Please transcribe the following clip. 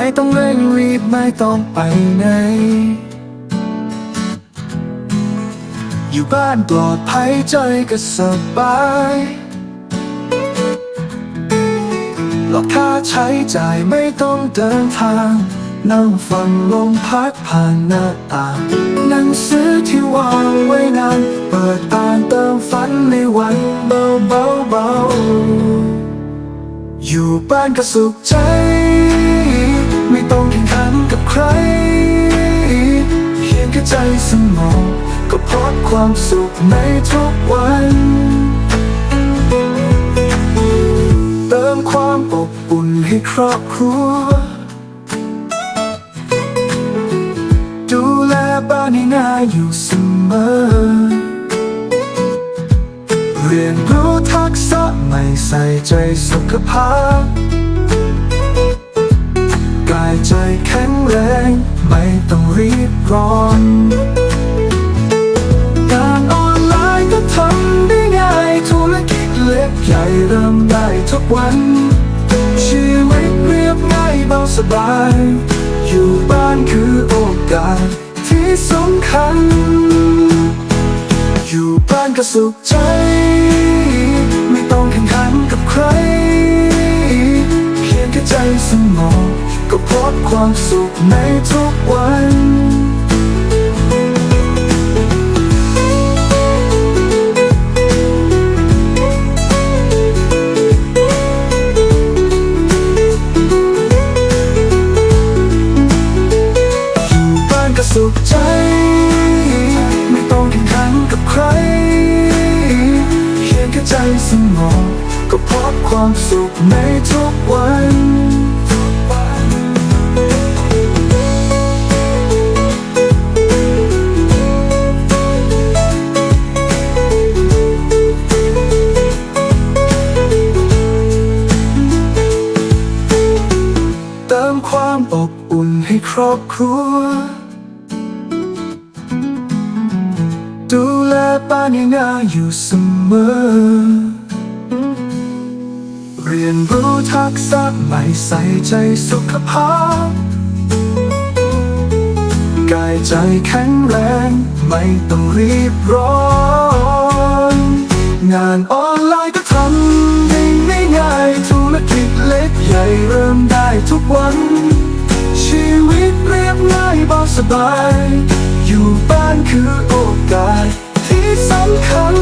ไม่ต้องเร่งรีบไม่ต้องไปไหน อยู่บ้านปลอดภัยใจก็สบายหลอกค่าใช้จ่ายไม่ต้องเดินทาง นั่งฟังลมพัดผ่านหน้าต่าง หนังสือที่วางไว้นาน เปิดอ่านเติมฝันในวันเบาเบาเบาๆอยู่บ้านก็สุขใจ ใครเพียงแค่ใจสงบก็พบความสุขในทุกวัน เติมความอบอุ่นให้ครอบครัว ดูแลบ้านให้น่าอยู่เสมอเรียนรู้ทักษะใหม่ใส่ใจสุขภาพายใจแข็งแรง ไม่ต้องรีบร้อนงานออนไลน์ก็ทำได้ง่ายธุรกิจเล็กใหญ่เริ่มได้ทุกวัน ชีวิตเรียบง่ายเบาสบาย อยู่บ้านคือโอกาสที่สำคัญ อยู่บ้านก็สุขใจ ความสุขในทุกวันอยู่บ้านก็สุขใจ ไม่ต้องแข่งขันกับใครเพียงแค่ใจสงบก็พบความสุขในทุกวัน รอบครัว ดูแลบ้านให้น่าอยู่เสมอ เรียนรู้ทักษะใหม่ใส่ใจสุขภาพ กายใจแข็งแรงไม่ต้องรีบร้อน งานออนไลน์ก็ทำได้ง่ายๆธุรกิจเล็กใหญ่เริ่มได้ทุกวัน สบาย อยู่บ้านคือโอกาสที่สำคัญ